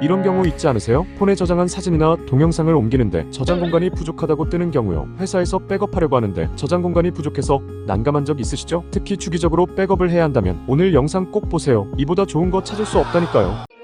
이런 경우 있지 않으세요? 폰에 저장한 사진이나 동영상을 옮기는데 저장 공간이 부족하다고 뜨는 경우요. 회사에서 백업하려고 하는데 저장 공간이 부족해서 난감한 적 있으시죠? 특히 주기적으로 백업을 해야 한다면 오늘 영상 꼭 보세요. 이보다 좋은 거 찾을 수 없다니까요.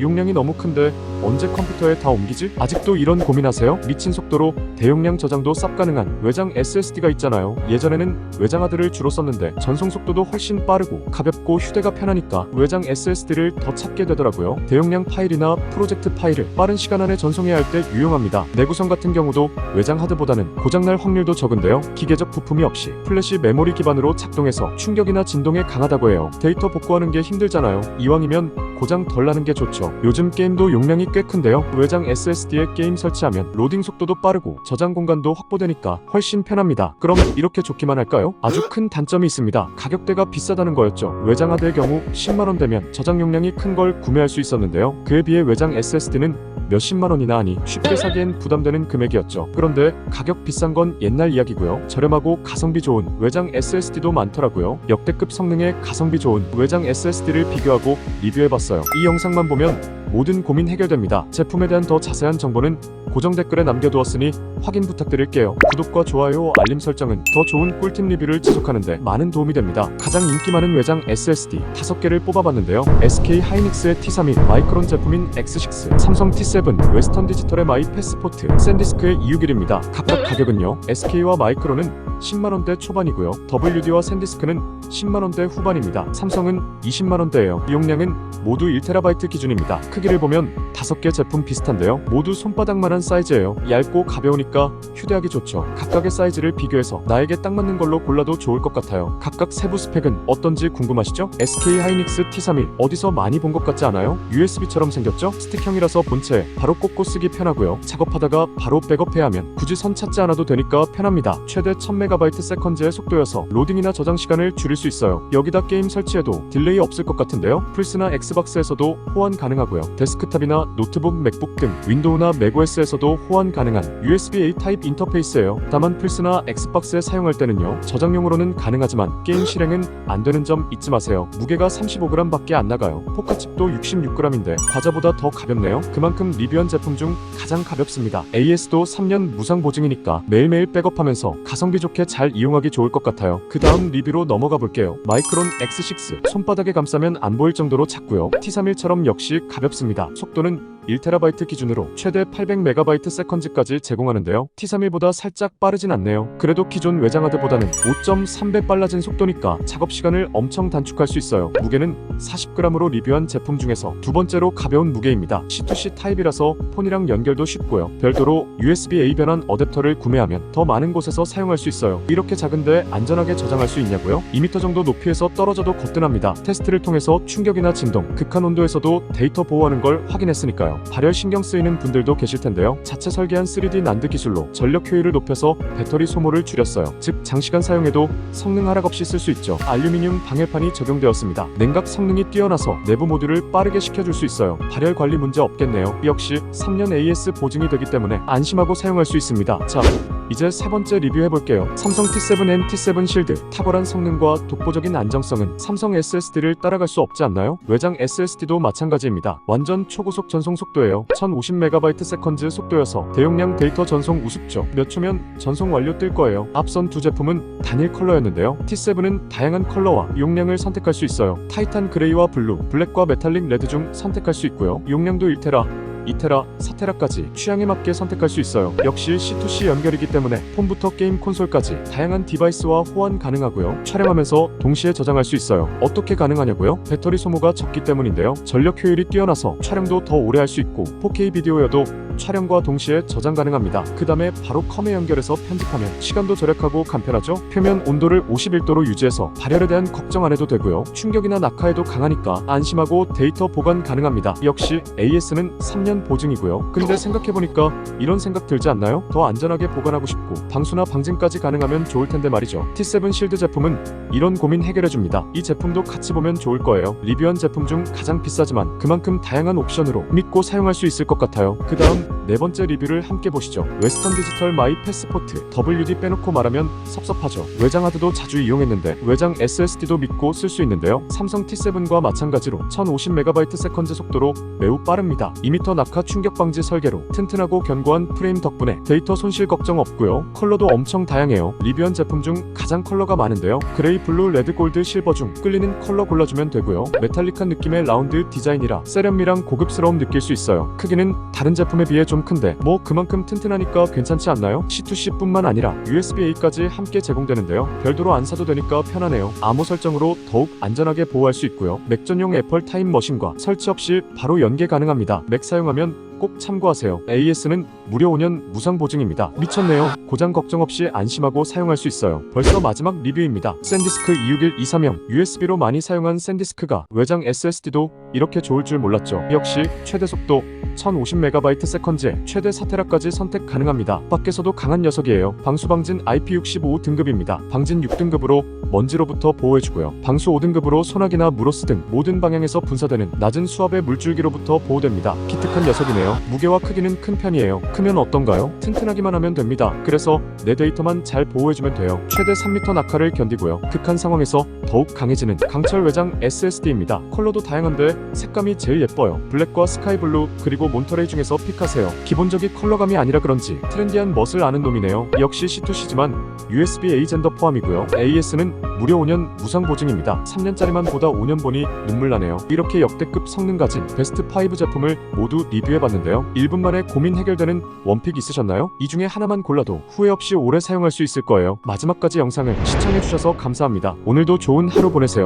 용량이 너무 큰데 언제 컴퓨터에 다 옮기지? 아직도 이런 고민하세요? 미친 속도로 대용량 저장도 쌉 가능한 외장 SSD가 있잖아요. 예전에는 외장 하드를 주로 썼는데 전송 속도도 훨씬 빠르고 가볍고 휴대가 편하니까 외장 SSD를 더 찾게 되더라고요. 대용량 파일이나 프로젝트 파일을 빠른 시간 안에 전송해야 할 때 유용합니다. 내구성 같은 경우도 외장 하드보다는 고장날 확률도 적은데요. 기계적 부품이 없이 플래시 메모리 기반으로 작동해서 충격이나 진동에 강하다고 해요. 데이터 복구하는 게 힘들잖아요. 이왕이면 고장 덜 나는 게 좋죠. 요즘 게임도 용량이 꽤 큰데요. 외장 SSD에 게임 설치하면 로딩 속도도 빠르고 저장 공간도 확보되니까 훨씬 편합니다. 그럼 이렇게 좋기만 할까요? 아주 큰 단점이 있습니다. 가격대가 비싸다는 거였죠. 외장 하드의 경우 10만원 되면 저장 용량이 큰 걸 구매할 수 있었는데요. 그에 비해 외장 SSD는 몇십만 원이나 하니 쉽게 사기엔 부담되는 금액이었죠. 그런데 가격 비싼 건 옛날 이야기고요. 저렴하고 가성비 좋은 외장 SSD도 많더라고요. 역대급 성능의 가성비 좋은 외장 SSD를 비교하고 리뷰해봤어요. 이 영상만 보면 모든 고민 해결됩니다. 제품에 대한 더 자세한 정보는 고정 댓글에 남겨두었으니 확인 부탁드릴게요. 구독과 좋아요, 알림 설정은 더 좋은 꿀팁 리뷰를 지속하는데 많은 도움이 됩니다. 가장 인기 많은 외장 SSD 5개를 뽑아봤는데요. SK 하이닉스의 T31, 마이크론 제품인 X6, 삼성 T7, 웨스턴 디지털의 마이 패스포트, 샌디스크의 E61입니다. 각각 가격은요. SK와 마이크론은 10만원대 초반이고요. WD와 샌디스크는 10만원대 후반입니다. 삼성은 20만원대예요. 이용량은 모두 1TB 기준입니다. 크기를 보면 5개 제품 비슷한데요. 모두 손바닥만한 사이즈예요. 얇고 가벼우니까 휴대하기 좋죠. 각각의 사이즈를 비교해서 나에게 딱 맞는 걸로 골라도 좋을 것 같아요. 각각 세부 스펙은 어떤지 궁금하시죠? SK 하이닉스 T31 어디서 많이 본 것 같지 않아요? USB처럼 생겼죠? 스틱형이라서 본체 바로 꽂고 쓰기 편하고요. 작업하다가 바로 백업해야 하면 굳이 선 찾지 않아도 되니까 편합니다. 최대 1000MB 세컨즈의 속도여서 로딩이나 저장 시간을 줄일 수 있어요. 여기다 게임 설치해도 딜레이 없을 것 같은데요. 플스나 엑스박스에서도 호환 가능하고요. 데스크탑이나 노트북, 맥북 등 윈도우나 맥OS에서도 호환 가능한 USB-A 타입 인터페이스예요. 다만 플스나 엑스박스에 사용할 때는요. 저장용으로는 가능하지만 게임 실행은 안 되는 점 잊지 마세요. 무게가 35g밖에 안 나가요. 포카칩도 66g인데 과자보다 더 가볍네요. 그만큼 리뷰한 제품 중 가장 가볍습니다. AS도 3년 무상 보증이니까 매일매일 백업하면서 가성비 좋게 잘 이용하기 좋을 것 같아요. 그 다음 리뷰로 넘어가 볼게요. 마이크론 X6 손바닥에 감싸면 안 보일 정도로 작고요. T31처럼 역시 가볍습니다. 속도는 1TB 기준으로 최대 800MB 세컨즈까지 제공하는데요. T31보다 살짝 빠르진 않네요. 그래도 기존 외장하드보다는 5.3배 빨라진 속도니까 작업 시간을 엄청 단축할 수 있어요. 무게는 40g으로 리뷰한 제품 중에서 두 번째로 가벼운 무게입니다. C2C 타입이라서 폰이랑 연결도 쉽고요. 별도로 USB-A 변환 어댑터를 구매하면 더 많은 곳에서 사용할 수 있어요. 이렇게 작은데 안전하게 저장할 수 있냐고요? 2m 정도 높이에서 떨어져도 거뜬합니다. 테스트를 통해서 충격이나 진동, 극한 온도에서도 데이터 보호하는 걸 확인했으니까요. 발열 신경 쓰이는 분들도 계실 텐데요. 자체 설계한 3D 난드 기술로 전력 효율을 높여서 배터리 소모를 줄였어요. 즉 장시간 사용해도 성능 하락 없이 쓸 수 있죠. 알루미늄 방열판이 적용되었습니다. 냉각 성능이 뛰어나서 내부 모듈을 빠르게 식혀줄 수 있어요. 발열 관리 문제 없겠네요. 역시 3년 AS 보증이 되기 때문에 안심하고 사용할 수 있습니다. 자, 이제 세 번째 리뷰해볼게요. 삼성 T7N T7 실드 탁월한 성능과 독보적인 안정성은 삼성 SSD를 따라갈 수 없지 않나요? 외장 SSD도 마찬가지입니다. 완전 초고속 전송 속도예요. 1050MB 세컨즈 속도여서 대용량 데이터 전송 우습죠. 몇 초면 전송 완료 뜰 거예요. 앞선 두 제품은 단일 컬러였는데요. T7은 다양한 컬러와 용량을 선택할 수 있어요. 타이탄 그레이와 블루, 블랙과 메탈릭 레드 중 선택할 수 있고요. 용량도 1테라, 2테라, 4테라까지 취향에 맞게 선택할 수 있어요. 역시 C2C 연결이기 때문에 폰부터 게임 콘솔까지 다양한 디바이스와 호환 가능하고요. 촬영하면서 동시에 저장할 수 있어요. 어떻게 가능하냐고요? 배터리 소모가 적기 때문인데요. 전력 효율이 뛰어나서 촬영도 더 오래 할 수 있고 4K 비디오여도 촬영과 동시에 저장 가능합니다. 그 다음에 바로 컴에 연결해서 편집하면 시간도 절약하고 간편하죠? 표면 온도를 51도로 유지해서 발열에 대한 걱정 안 해도 되고요. 충격이나 낙하에도 강하니까 안심하고 데이터 보관 가능합니다. 역시 AS는 3년 보증이고요. 근데 생각해보니까 이런 생각 들지 않나요? 더 안전하게 보관하고 싶고 방수나 방진까지 가능하면 좋을 텐데 말이죠. T7 실드 제품은 이런 고민 해결해줍니다. 이 제품도 같이 보면 좋을 거예요. 리뷰한 제품 중 가장 비싸지만 그만큼 다양한 옵션으로 믿고 사용할 수 있을 것 같아요. 그 다음 네 번째 리뷰를 함께 보시죠. 웨스턴 디지털 마이 패스포트 WD 빼놓고 말하면 섭섭하죠. 외장 하드도 자주 이용했는데 외장 SSD도 믿고 쓸 수 있는데요. 삼성 T7과 마찬가지로 1050MB 세컨즈 속도로 매우 빠릅니다. 2m 낙하 충격 방지 설계로 튼튼하고 견고한 프레임 덕분에 데이터 손실 걱정 없고요. 컬러도 엄청 다양해요. 리뷰한 제품 중 가장 컬러가 많은데요. 그레이, 블루, 레드, 골드, 실버 중 끌리는 컬러 골라주면 되고요. 메탈릭한 느낌의 라운드 디자인이라 세련미랑 고급스러움 느낄 수 있어요. 크기는 다른 제품에 비해 좀 큰데 뭐 그만큼 튼튼하니까 괜찮지 않나요? C2C뿐만 아니라 USB-A까지 함께 제공되는데요. 별도로 안 사도 되니까 편하네요. 암호 설정으로 더욱 안전하게 보호할 수 있고요. 맥전용 애플 타임머신과 설치 없이 바로 연계 가능합니다. 맥 사용하 면 꼭 참고하세요. AS는 무려 5년 무상 보증입니다. 미쳤네요. 고장 걱정 없이 안심하고 사용할 수 있어요. 벌써 마지막 리뷰입니다. 샌디스크 26123형 USB로 많이 사용한 샌디스크가 외장 SSD도 이렇게 좋을 줄 몰랐죠. 역시 최대 속도 1050MB 세컨즈에 최대 4테라까지 선택 가능합니다. 밖에서도 강한 녀석이에요. 방수 방진 IP65 등급입니다. 방진 6등급으로 먼지로부터 보호해주고요. 방수 5등급으로 소나기나 무로스 등 모든 방향에서 분사되는 낮은 수압의 물줄기로부터 보호됩니다. 기특한 녀석이네요. 무게와 크기는 큰 편이에요. 크면 어떤가요? 튼튼하기만 하면 됩니다. 그래서 내 데이터만 잘 보호해주면 돼요. 최대 3m 낙하를 견디고요. 극한 상황에서 더욱 강해지는 강철 외장 SSD입니다. 컬러도 다양한데 색감이 제일 예뻐요. 블랙과 스카이블루 그리고 몬터레이 중에서 픽하세요. 기본적인 컬러감이 아니라 그런지 트렌디한 멋을 아는 놈이네요. 역시 C2C지만 USB-A 젠더 포함이고요. AS는 무려 5년 무상 보증입니다. 3년짜리만 보다 5년 보니 눈물 나네요. 이렇게 역대급 성능 가진 베스트 5 제품을 모두 리뷰해봤 는데요. 1분 만에 고민 해결되는 원픽 있으셨나요? 이 중에 하나만 골라도 후회 없이 오래 사용할 수 있을 거예요. 마지막까지 영상을 시청해주셔서 감사합니다. 오늘도 좋은 하루 보내세요.